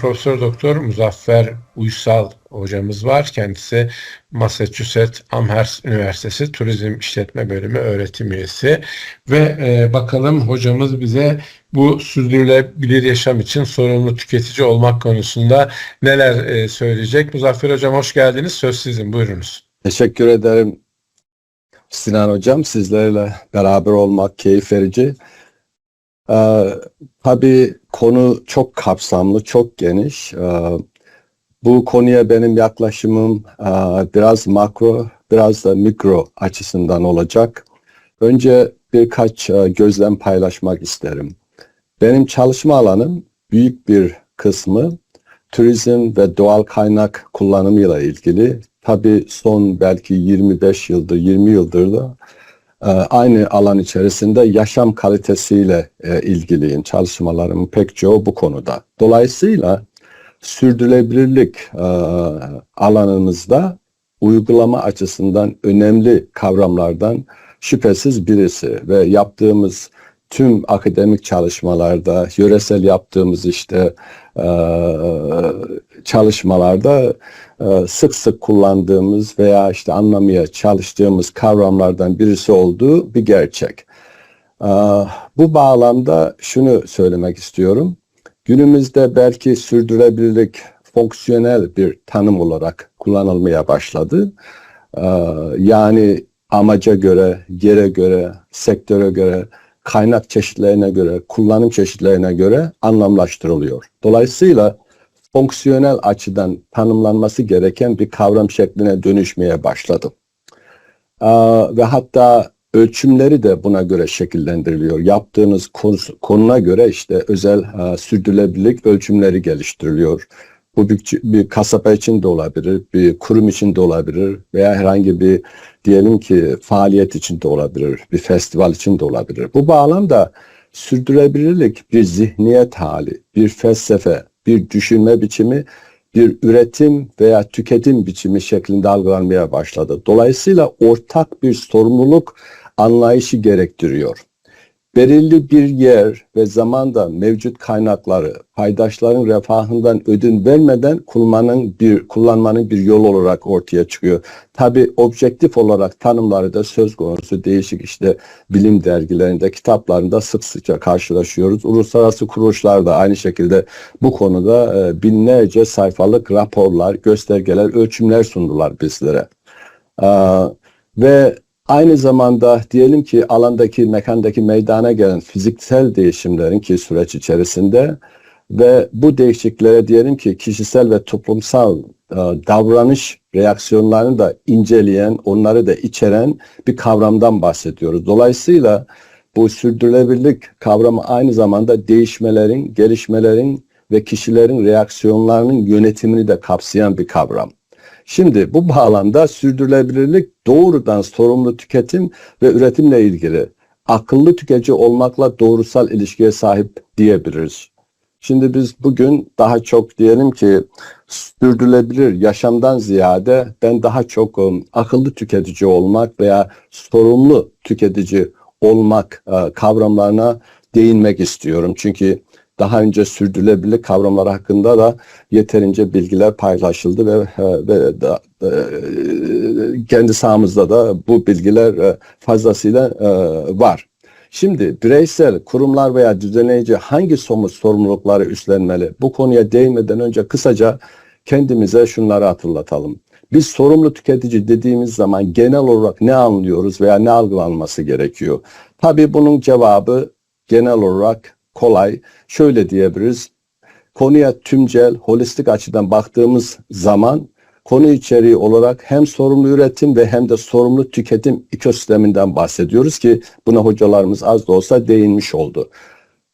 Profesör Doktor Muzaffer Uysal hocamız var. Kendisi Massachusetts Amherst Üniversitesi Turizm İşletme Bölümü öğretim üyesi ve e, bakalım hocamız bize bu sürdürülebilir yaşam için sorumlu tüketici olmak konusunda neler e, söyleyecek. Muzaffer hocam hoş geldiniz. Söz sizin. Buyurunuz. Teşekkür ederim Sinan Hocam. Sizlerle beraber olmak keyif verici. Ee, tabii konu çok kapsamlı, çok geniş. Ee, bu konuya benim yaklaşımım e, biraz makro, biraz da mikro açısından olacak. Önce birkaç e, gözlem paylaşmak isterim. Benim çalışma alanım büyük bir kısmı turizm ve doğal kaynak kullanımıyla ilgili. Tabii son belki 25 yıldır, 20 yıldır da aynı alan içerisinde yaşam kalitesiyle e, ilgiliyim. Çalışmalarımın pek çoğu bu konuda. Dolayısıyla sürdürülebilirlik e, alanımızda uygulama açısından önemli kavramlardan şüphesiz birisi ve yaptığımız tüm akademik çalışmalarda, yöresel yaptığımız işte çalışmalarda sık sık kullandığımız veya işte anlamaya çalıştığımız kavramlardan birisi olduğu bir gerçek. Bu bağlamda şunu söylemek istiyorum. Günümüzde belki sürdürülebilirlik fonksiyonel bir tanım olarak kullanılmaya başladı. Yani amaca göre, yere göre, sektöre göre, kaynak çeşitlerine göre, kullanım çeşitlerine göre anlamlaştırılıyor. Dolayısıyla fonksiyonel açıdan tanımlanması gereken bir kavram şekline dönüşmeye başladı. ve hatta ölçümleri de buna göre şekillendiriliyor. Yaptığınız konuna göre işte özel sürdürülebilirlik ölçümleri geliştiriliyor. Bu bir, bir kasaba için de olabilir, bir kurum için de olabilir veya herhangi bir diyelim ki faaliyet için de olabilir, bir festival için de olabilir. Bu bağlamda sürdürülebilirlik bir zihniyet hali, bir felsefe, bir düşünme biçimi, bir üretim veya tüketim biçimi şeklinde algılanmaya başladı. Dolayısıyla ortak bir sorumluluk anlayışı gerektiriyor belirli bir yer ve zamanda mevcut kaynakları paydaşların refahından ödün vermeden kullanmanın bir kullanmanın bir yol olarak ortaya çıkıyor. Tabi objektif olarak tanımları da söz konusu değişik işte bilim dergilerinde, kitaplarında sık sıkça karşılaşıyoruz. Uluslararası kuruluşlar da aynı şekilde bu konuda e, binlerce sayfalık raporlar, göstergeler, ölçümler sundular bizlere. Ve Aynı zamanda diyelim ki alandaki, mekandaki meydana gelen fiziksel değişimlerin ki süreç içerisinde ve bu değişikliklere diyelim ki kişisel ve toplumsal e, davranış reaksiyonlarını da inceleyen, onları da içeren bir kavramdan bahsediyoruz. Dolayısıyla bu sürdürülebilirlik kavramı aynı zamanda değişmelerin, gelişmelerin ve kişilerin reaksiyonlarının yönetimini de kapsayan bir kavram. Şimdi bu bağlamda sürdürülebilirlik doğrudan sorumlu tüketim ve üretimle ilgili akıllı tüketici olmakla doğrusal ilişkiye sahip diyebiliriz. Şimdi biz bugün daha çok diyelim ki sürdürülebilir yaşamdan ziyade ben daha çok um, akıllı tüketici olmak veya sorumlu tüketici olmak uh, kavramlarına değinmek istiyorum. Çünkü daha önce sürdürülebilirlik kavramları hakkında da yeterince bilgiler paylaşıldı ve, e, ve da, e, kendi sahamızda da bu bilgiler e, fazlasıyla var. Şimdi bireysel, kurumlar veya düzenleyici hangi somut sorumlulukları üstlenmeli? Bu konuya değinmeden önce kısaca kendimize şunları hatırlatalım. Biz sorumlu tüketici dediğimiz zaman genel olarak ne anlıyoruz veya ne algılanması gerekiyor? Tabii bunun cevabı genel olarak kolay. Şöyle diyebiliriz. Konuya tümcel, holistik açıdan baktığımız zaman konu içeriği olarak hem sorumlu üretim ve hem de sorumlu tüketim ekosisteminden bahsediyoruz ki buna hocalarımız az da olsa değinmiş oldu.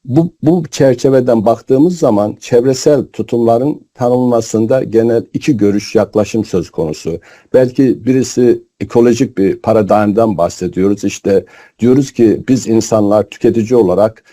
Bu, bu çerçeveden baktığımız zaman çevresel tutumların tanınmasında genel iki görüş yaklaşım söz konusu. Belki birisi ekolojik bir paradigmden bahsediyoruz. İşte diyoruz ki biz insanlar tüketici olarak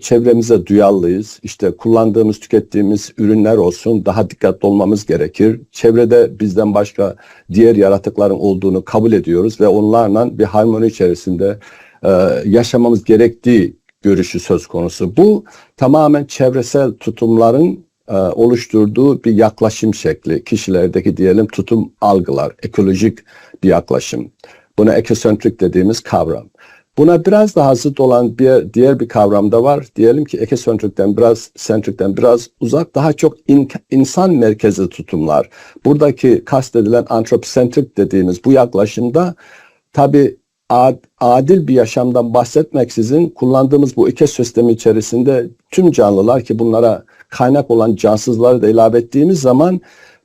çevremize duyarlıyız. İşte kullandığımız, tükettiğimiz ürünler olsun daha dikkatli olmamız gerekir. Çevrede bizden başka diğer yaratıkların olduğunu kabul ediyoruz ve onlarla bir harmoni içerisinde e, yaşamamız gerektiği görüşü söz konusu. Bu tamamen çevresel tutumların e, oluşturduğu bir yaklaşım şekli, kişilerdeki diyelim tutum algılar, ekolojik bir yaklaşım. Buna ekosentrik dediğimiz kavram. Buna biraz daha zıt olan bir diğer bir kavram da var. Diyelim ki ekosentrikten biraz sentrikten biraz uzak daha çok in- insan merkezli tutumlar. Buradaki kastedilen antroposentrik dediğimiz bu yaklaşımda tabi adil bir yaşamdan bahsetmeksizin kullandığımız bu ekosistemi içerisinde tüm canlılar ki bunlara kaynak olan cansızları da ilave ettiğimiz zaman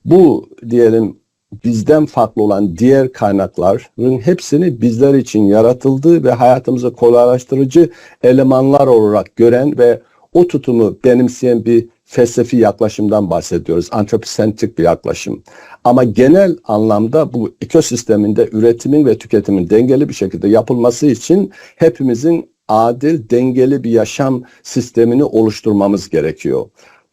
bu diyelim bizden farklı olan diğer kaynakların hepsini bizler için yaratıldığı ve hayatımızı kolaylaştırıcı elemanlar olarak gören ve o tutumu benimseyen bir felsefi yaklaşımdan bahsediyoruz. Antroposentrik bir yaklaşım. Ama genel anlamda bu ekosisteminde üretimin ve tüketimin dengeli bir şekilde yapılması için hepimizin adil, dengeli bir yaşam sistemini oluşturmamız gerekiyor.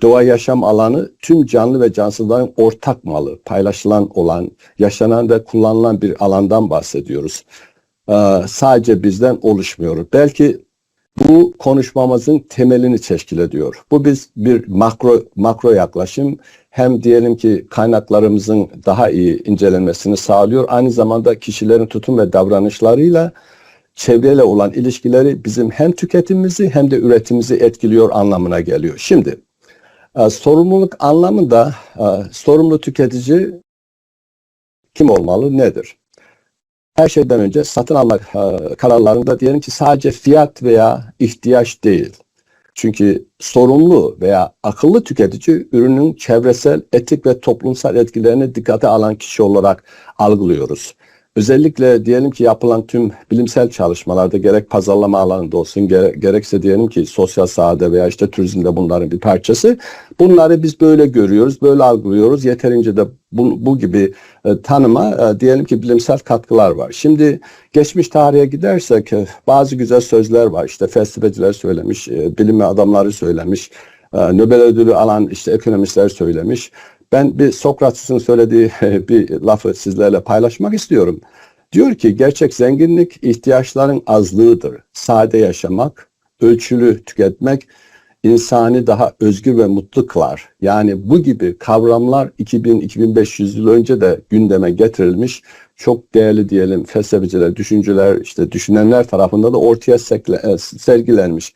Doğa yaşam alanı tüm canlı ve cansızların ortak malı, paylaşılan olan, yaşanan ve kullanılan bir alandan bahsediyoruz. Ee, sadece bizden oluşmuyor. Belki bu konuşmamızın temelini teşkil ediyor. Bu biz bir makro makro yaklaşım hem diyelim ki kaynaklarımızın daha iyi incelenmesini sağlıyor. Aynı zamanda kişilerin tutum ve davranışlarıyla çevreyle olan ilişkileri bizim hem tüketimimizi hem de üretimimizi etkiliyor anlamına geliyor. Şimdi sorumluluk anlamında e, sorumlu tüketici kim olmalı, nedir? Her şeyden önce satın alma e, kararlarında diyelim ki sadece fiyat veya ihtiyaç değil. Çünkü sorumlu veya akıllı tüketici ürünün çevresel, etik ve toplumsal etkilerini dikkate alan kişi olarak algılıyoruz. Özellikle diyelim ki yapılan tüm bilimsel çalışmalarda gerek pazarlama alanında olsun gerekse diyelim ki sosyal sahada veya işte turizmde bunların bir parçası. Bunları biz böyle görüyoruz, böyle algılıyoruz. Yeterince de bu, bu gibi e, tanıma e, diyelim ki bilimsel katkılar var. Şimdi geçmiş tarihe gidersek e, bazı güzel sözler var. İşte felsefeciler söylemiş, e, bilim adamları söylemiş. E, Nobel ödülü alan işte ekonomistler söylemiş. Ben bir Sokrates'in söylediği bir lafı sizlerle paylaşmak istiyorum. Diyor ki gerçek zenginlik ihtiyaçların azlığıdır. Sade yaşamak, ölçülü tüketmek insani daha özgür ve mutlu kılar. Yani bu gibi kavramlar 2000-2500 yıl önce de gündeme getirilmiş. Çok değerli diyelim felsefeciler, düşüncüler, işte düşünenler tarafında da ortaya e, sergilenmiş.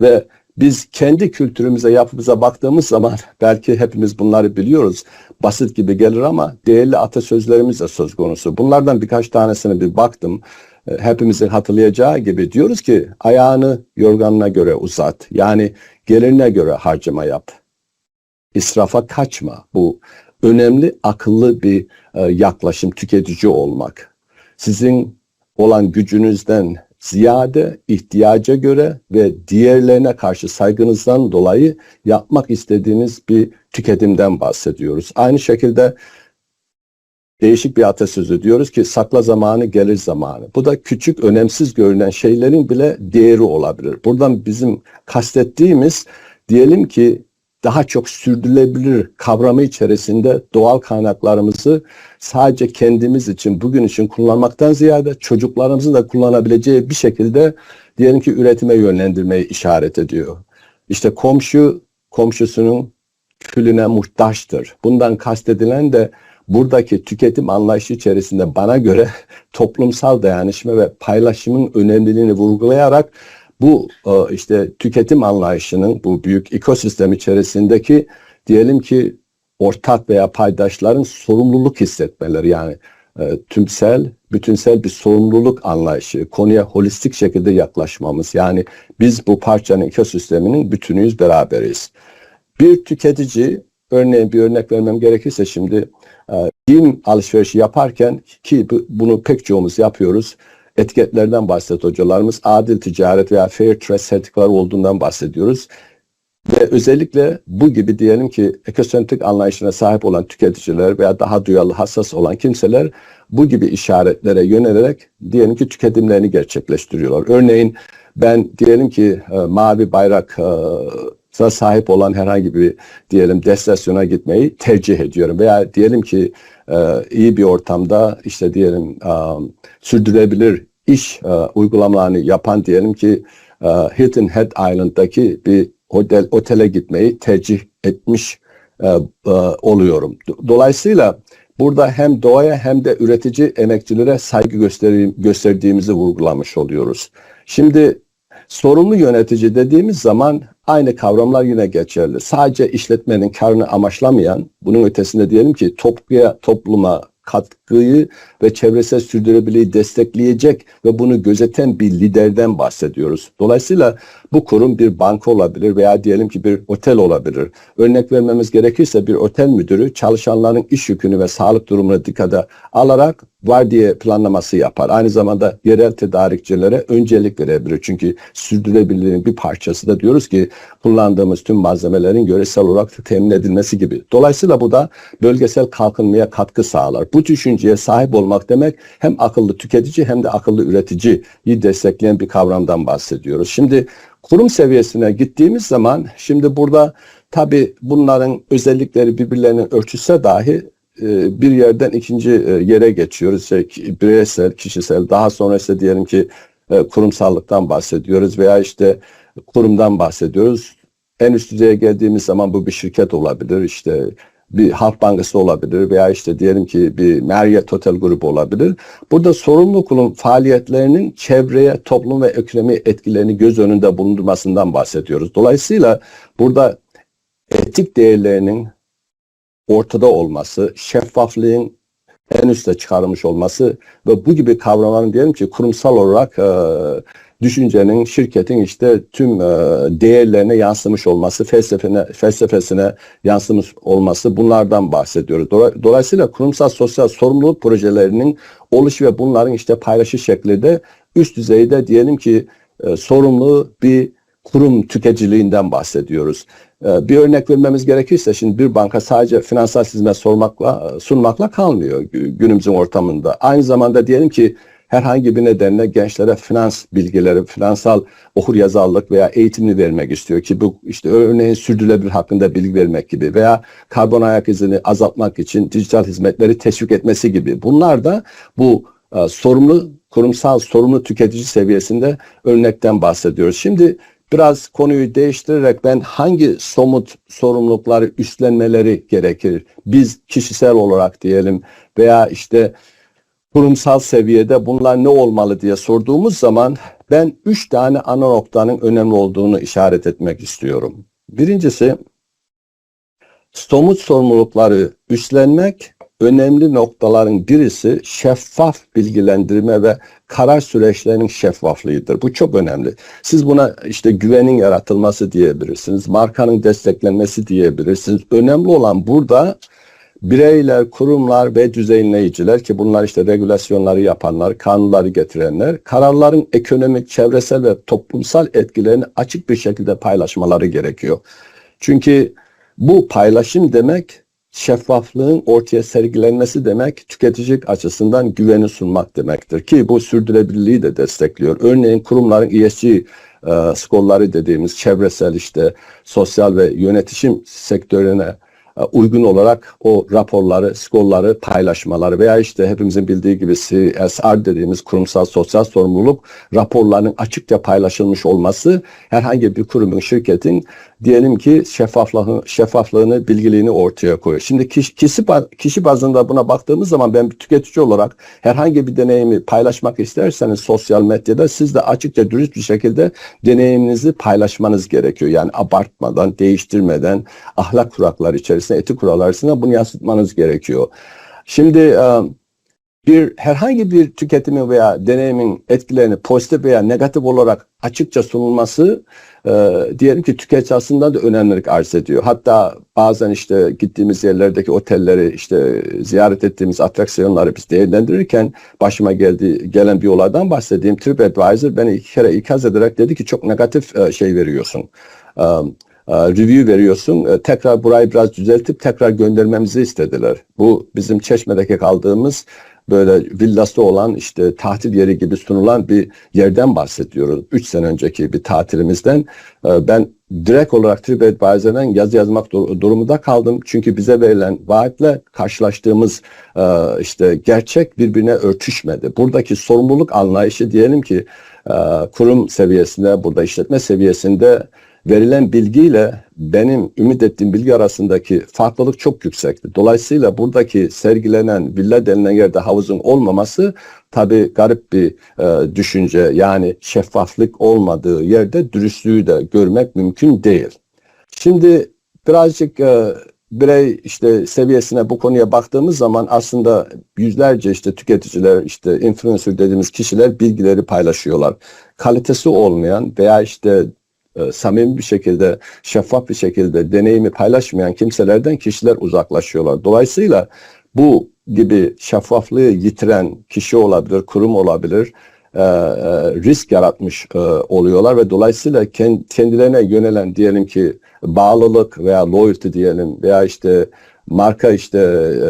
Ve biz kendi kültürümüze, yapımıza baktığımız zaman belki hepimiz bunları biliyoruz. Basit gibi gelir ama değerli atasözlerimiz de söz konusu. Bunlardan birkaç tanesine bir baktım. E, hepimizin hatırlayacağı gibi diyoruz ki ayağını yorganına göre uzat. Yani gelirine göre harcama yap. İsrafa kaçma. Bu önemli, akıllı bir e, yaklaşım, tüketici olmak. Sizin olan gücünüzden ziyade ihtiyaca göre ve diğerlerine karşı saygınızdan dolayı yapmak istediğiniz bir tüketimden bahsediyoruz. Aynı şekilde değişik bir atasözü diyoruz ki sakla zamanı gelir zamanı. Bu da küçük önemsiz görünen şeylerin bile değeri olabilir. Buradan bizim kastettiğimiz diyelim ki daha çok sürdürülebilir kavramı içerisinde doğal kaynaklarımızı sadece kendimiz için, bugün için kullanmaktan ziyade çocuklarımızın da kullanabileceği bir şekilde diyelim ki üretime yönlendirmeyi işaret ediyor. İşte komşu komşusunun külüne muhtaçtır. Bundan kastedilen de buradaki tüketim anlayışı içerisinde bana göre toplumsal dayanışma ve paylaşımın önemliliğini vurgulayarak bu e, işte tüketim anlayışının bu büyük ekosistem içerisindeki diyelim ki ortak veya paydaşların sorumluluk hissetmeleri yani e, tümsel, bütünsel bir sorumluluk anlayışı, konuya holistik şekilde yaklaşmamız. Yani biz bu parçanın ekosisteminin bütünüyüz, beraberiz. Bir tüketici, örneğin bir örnek vermem gerekirse şimdi e, giyim alışverişi yaparken ki bunu pek çoğumuz yapıyoruz etiketlerden bahset hocalarımız. Adil ticaret veya fair trade sertifikaları olduğundan bahsediyoruz. Ve özellikle bu gibi diyelim ki ekosentrik anlayışına sahip olan tüketiciler veya daha duyarlı, hassas olan kimseler bu gibi işaretlere yönelerek diyelim ki tüketimlerini gerçekleştiriyorlar. Örneğin ben diyelim ki e, mavi bayrak e, sahip olan herhangi bir diyelim destinasyona gitmeyi tercih ediyorum veya diyelim ki iyi bir ortamda işte diyelim e, sürdürülebilir iş e, uygulamalarını yapan diyelim ki e, Hilton Head Island'daki bir otel, otele gitmeyi tercih etmiş e, e, oluyorum. Do- Dolayısıyla burada hem doğaya hem de üretici emekçilere saygı gösterdiğimizi vurgulamış oluyoruz. Şimdi sorumlu yönetici dediğimiz zaman aynı kavramlar yine geçerli. Sadece işletmenin karını amaçlamayan, bunun ötesinde diyelim ki topluya, topluma katkıyı ve çevresel sürdürülebilirliği destekleyecek ve bunu gözeten bir liderden bahsediyoruz. Dolayısıyla bu kurum bir banka olabilir veya diyelim ki bir otel olabilir. Örnek vermemiz gerekirse bir otel müdürü çalışanların iş yükünü ve sağlık durumunu dikkate alarak vardiya planlaması yapar. Aynı zamanda yerel tedarikçilere öncelik verebilir. Çünkü sürdürülebilirliğin bir parçası da diyoruz ki kullandığımız tüm malzemelerin yöresel olarak temin edilmesi gibi. Dolayısıyla bu da bölgesel kalkınmaya katkı sağlar. Bu düşünceye sahip olmak demek hem akıllı tüketici hem de akıllı üreticiyi destekleyen bir kavramdan bahsediyoruz. Şimdi kurum seviyesine gittiğimiz zaman şimdi burada tabii bunların özellikleri birbirlerinin ölçüse dahi bir yerden ikinci e, yere geçiyoruz. İşte ki- bireysel, kişisel, daha sonra işte diyelim ki e, kurumsallıktan bahsediyoruz veya işte kurumdan bahsediyoruz. En üst düzeye geldiğimiz zaman bu bir şirket olabilir, işte bir halk bankası olabilir veya işte diyelim ki bir Marriott Hotel grubu olabilir. Burada sorumlu kurum faaliyetlerinin çevreye, toplum ve ekonomi etkilerini göz önünde bulundurmasından bahsediyoruz. Dolayısıyla burada etik değerlerinin ortada olması, şeffaflığın en üste çıkarılmış olması ve bu gibi kavramların diyelim ki kurumsal olarak e, düşüncenin, şirketin işte tüm e, değerlerine yansımış olması, felsefene, felsefesine yansımış olması bunlardan bahsediyoruz. Dola- Dolayısıyla kurumsal sosyal sorumluluk projelerinin oluş ve bunların işte paylaşış şekli de üst düzeyde diyelim ki e, sorumlu bir kurum tüketiciliğinden bahsediyoruz. Ee, Bir örnek vermemiz gerekirse şimdi bir banka sadece finansal hizmet sormakla, sunmakla kalmıyor gü- günümüzün ortamında. Aynı zamanda diyelim ki herhangi bir nedenle gençlere finans bilgileri, finansal okur yazarlık veya eğitimini vermek istiyor ki bu işte örneğin sürdürülebilir hakkında bilgi vermek gibi veya karbon ayak izini azaltmak için dijital hizmetleri teşvik etmesi gibi. Bunlar da bu e, sorumlu kurumsal sorumlu tüketici seviyesinde örnekten bahsediyoruz. Şimdi biraz konuyu değiştirerek ben hangi somut sorumlulukları üstlenmeleri gerekir? Biz kişisel olarak diyelim veya işte kurumsal seviyede bunlar ne olmalı diye sorduğumuz zaman ben üç tane ana noktanın önemli olduğunu işaret etmek istiyorum. Birincisi somut sorumlulukları üstlenmek önemli noktaların birisi şeffaf bilgilendirme ve karar süreçlerinin şeffaflığıdır. Bu çok önemli. Siz buna işte güvenin yaratılması diyebilirsiniz, markanın desteklenmesi diyebilirsiniz. Önemli olan burada bireyler, kurumlar ve düzenleyiciler ki bunlar işte regülasyonları yapanlar, kanunları getirenler, kararların ekonomik, çevresel ve toplumsal etkilerini açık bir şekilde paylaşmaları gerekiyor. Çünkü bu paylaşım demek şeffaflığın ortaya sergilenmesi demek tüketicilik açısından güveni sunmak demektir ki bu sürdürülebilirliği de destekliyor. Örneğin kurumların ESG e, skorları dediğimiz çevresel işte sosyal ve yönetişim sektörüne e, uygun olarak o raporları, skorları paylaşmaları veya işte hepimizin bildiği gibi CSR dediğimiz kurumsal sosyal sorumluluk raporlarının açıkça paylaşılmış olması herhangi bir kurumun, şirketin diyelim ki şeffaflığını, şeffaflığını, bilgiliğini ortaya koyuyor. Şimdi kişi, kişi, ba- kişi bazında buna baktığımız zaman ben bir tüketici olarak herhangi bir deneyimi paylaşmak isterseniz sosyal medyada siz de açıkça dürüst bir şekilde deneyiminizi paylaşmanız gerekiyor. Yani abartmadan, değiştirmeden, ahlak kurakları içerisinde, etik kurallar arasında bunu yansıtmanız gerekiyor. Şimdi bir herhangi bir tüketimin veya deneyimin etkilerini pozitif veya negatif olarak açıkça sunulması e, diyelim ki tüketici aslında da önemlilik arz ediyor. Hatta bazen işte gittiğimiz yerlerdeki otelleri işte ziyaret ettiğimiz atraksiyonları biz değerlendirirken başıma geldi gelen bir olaydan bahsedeyim. TripAdvisor beni iki kere ikaz ederek dedi ki çok negatif e, şey veriyorsun. E, e, review veriyorsun. E, tekrar burayı biraz düzeltip tekrar göndermemizi istediler. Bu bizim Çeşme'deki kaldığımız böyle villası olan işte tatil yeri gibi sunulan bir yerden bahsediyoruz. 3 sene önceki bir tatilimizden. E, ben direkt olarak TripAdvisor'dan yazı yazmak dur- durumunda kaldım. Çünkü bize verilen vaatle karşılaştığımız e, işte gerçek birbirine örtüşmedi. Buradaki sorumluluk anlayışı diyelim ki e, kurum seviyesinde, burada işletme seviyesinde verilen bilgiyle benim ümit ettiğim bilgi arasındaki farklılık çok yüksekti. Dolayısıyla buradaki sergilenen villa denilen yerde havuzun olmaması tabii garip bir e, düşünce. Yani şeffaflık olmadığı yerde dürüstlüğü de görmek mümkün değil. Şimdi birazcık e, birey işte seviyesine bu konuya baktığımız zaman aslında yüzlerce işte tüketiciler işte influencer dediğimiz kişiler bilgileri paylaşıyorlar. Kalitesi olmayan veya işte e, samimi bir şekilde şeffaf bir şekilde deneyimi paylaşmayan kimselerden kişiler uzaklaşıyorlar. Dolayısıyla bu gibi şeffaflığı yitiren kişi olabilir, kurum olabilir, e, e, risk yaratmış e, oluyorlar ve dolayısıyla kendilerine yönelen diyelim ki bağlılık veya loyalty diyelim veya işte marka işte e,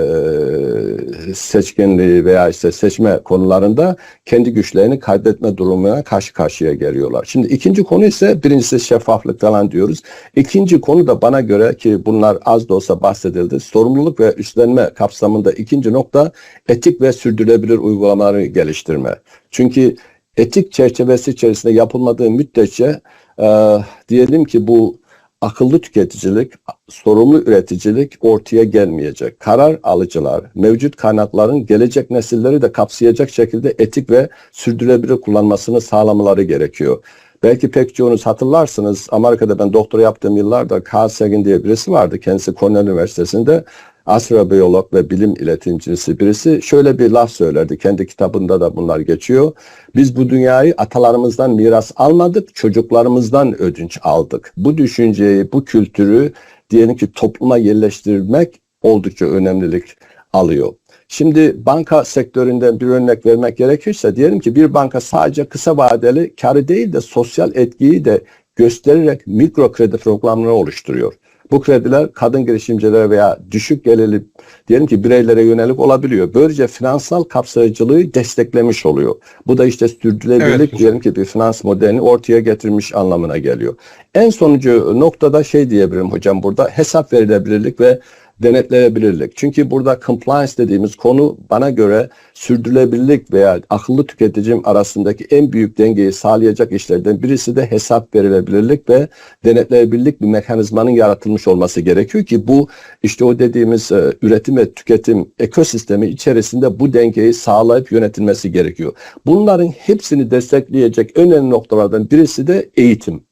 seçkinliği veya işte seçme konularında kendi güçlerini kaybetme durumuna karşı karşıya geliyorlar. Şimdi ikinci konu ise birincisi şeffaflık falan diyoruz. İkinci konu da bana göre ki bunlar az da olsa bahsedildi. Sorumluluk ve üstlenme kapsamında ikinci nokta etik ve sürdürülebilir uygulamaları geliştirme. Çünkü etik çerçevesi içerisinde yapılmadığı müddetçe e, diyelim ki bu akıllı tüketicilik, sorumlu üreticilik ortaya gelmeyecek. Karar alıcılar, mevcut kaynakların gelecek nesilleri de kapsayacak şekilde etik ve sürdürülebilir kullanmasını sağlamaları gerekiyor. Belki pek çoğunuz hatırlarsınız Amerika'da ben doktora yaptığım yıllarda Carl Sagan diye birisi vardı. Kendisi Cornell Üniversitesi'nde astrobiyolog ve bilim iletimcisi birisi şöyle bir laf söylerdi. Kendi kitabında da bunlar geçiyor. Biz bu dünyayı atalarımızdan miras almadık, çocuklarımızdan ödünç aldık. Bu düşünceyi, bu kültürü diyelim ki topluma yerleştirmek oldukça önemlilik alıyor. Şimdi banka sektöründen bir örnek vermek gerekirse diyelim ki bir banka sadece kısa vadeli karı değil de sosyal etkiyi de göstererek mikro kredi programları oluşturuyor. Bu krediler kadın girişimcilere veya düşük gelirli diyelim ki bireylere yönelik olabiliyor. Böylece finansal kapsayıcılığı desteklemiş oluyor. Bu da işte sürdürülebilirlik evet, diyelim ki bir finans modelini ortaya getirmiş anlamına geliyor. En sonucu noktada şey diyebilirim hocam burada hesap verilebilirlik ve denetlenebilirlik. Çünkü burada compliance dediğimiz konu bana göre sürdürülebilirlik veya akıllı tüketicim arasındaki en büyük dengeyi sağlayacak işlerden birisi de hesap verilebilirlik ve denetlenebilirlik bir mekanizmanın yaratılmış olması gerekiyor ki bu işte o dediğimiz e, üretim ve tüketim ekosistemi içerisinde bu dengeyi sağlayıp yönetilmesi gerekiyor. Bunların hepsini destekleyecek önemli noktalardan birisi de eğitim.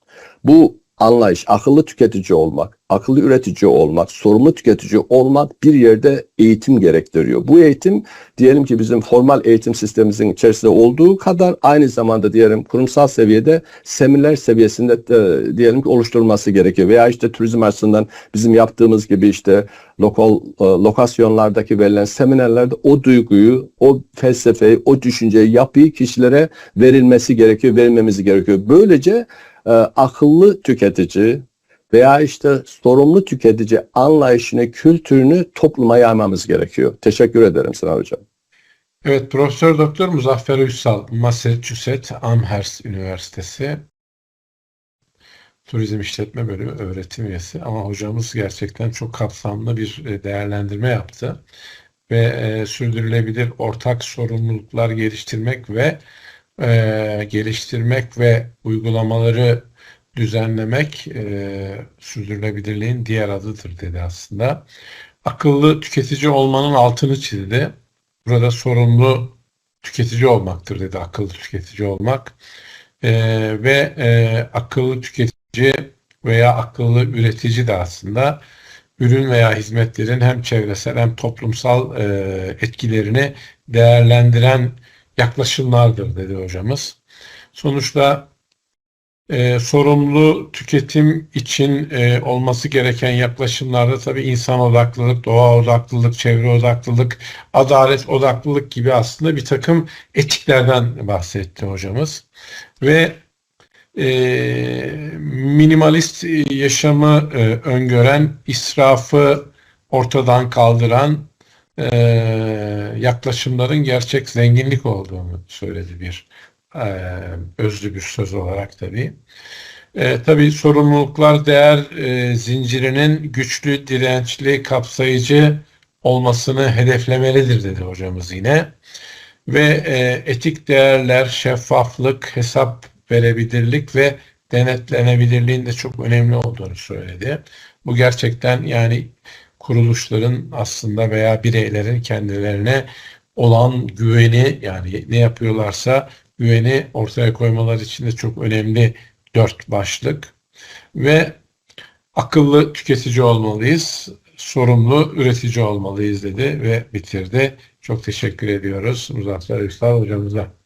Bu anlayış, akıllı tüketici olmak, akıllı üretici olmak, sorumlu tüketici olmak bir yerde eğitim gerektiriyor. Bu eğitim diyelim ki bizim formal eğitim sistemimizin içerisinde olduğu kadar aynı zamanda diyelim kurumsal seviyede seminer seviyesinde de, diyelim ki oluşturulması gerekiyor. Veya işte turizm açısından bizim yaptığımız gibi işte lokal e, lokasyonlardaki verilen seminerlerde o duyguyu, o felsefeyi, o düşünceyi, yapıyı kişilere verilmesi gerekiyor, verilmemiz gerekiyor. Böylece e, akıllı tüketici veya işte sorumlu tüketici anlayışını, kültürünü topluma yaymamız gerekiyor. Teşekkür ederim Sinan Hocam. Evet, Profesör Doktor Muzaffer Uysal, Massachusetts Amherst Üniversitesi Turizm İşletme Bölümü öğretim üyesi ama hocamız gerçekten çok kapsamlı bir e, değerlendirme yaptı ve e, sürdürülebilir ortak sorumluluklar geliştirmek ve e, geliştirmek ve uygulamaları düzenlemek e, sürdürülebilirliğin diğer adıdır dedi aslında. Akıllı tüketici olmanın altını çizdi. Burada sorumlu tüketici olmaktır dedi akıllı tüketici olmak. E, ve e, akıllı tüketici veya akıllı üretici de aslında ürün veya hizmetlerin hem çevresel hem toplumsal e, etkilerini değerlendiren yaklaşımlardır dedi hocamız. Sonuçta e, sorumlu tüketim için e, olması gereken yaklaşımlarda tabii insan odaklılık, doğa odaklılık, çevre odaklılık, adalet odaklılık gibi aslında bir takım etiklerden bahsetti hocamız. Ve e, minimalist yaşamı e, öngören, israfı ortadan kaldıran e, yaklaşımların gerçek zenginlik olduğunu söyledi bir e, özlü bir söz olarak tabii. E, tabii sorumluluklar değer e, zincirinin güçlü, dirençli, kapsayıcı olmasını hedeflemelidir dedi hocamız yine. Ve e, etik değerler, şeffaflık, hesap verebilirlik ve denetlenebilirliğin de çok önemli olduğunu söyledi. Bu gerçekten yani kuruluşların aslında veya bireylerin kendilerine olan güveni yani ne yapıyorlarsa güveni ortaya koymaları için de çok önemli dört başlık ve akıllı tüketici olmalıyız, sorumlu üretici olmalıyız dedi ve bitirdi. Çok teşekkür ediyoruz Muzaffer Ünsal hocamıza.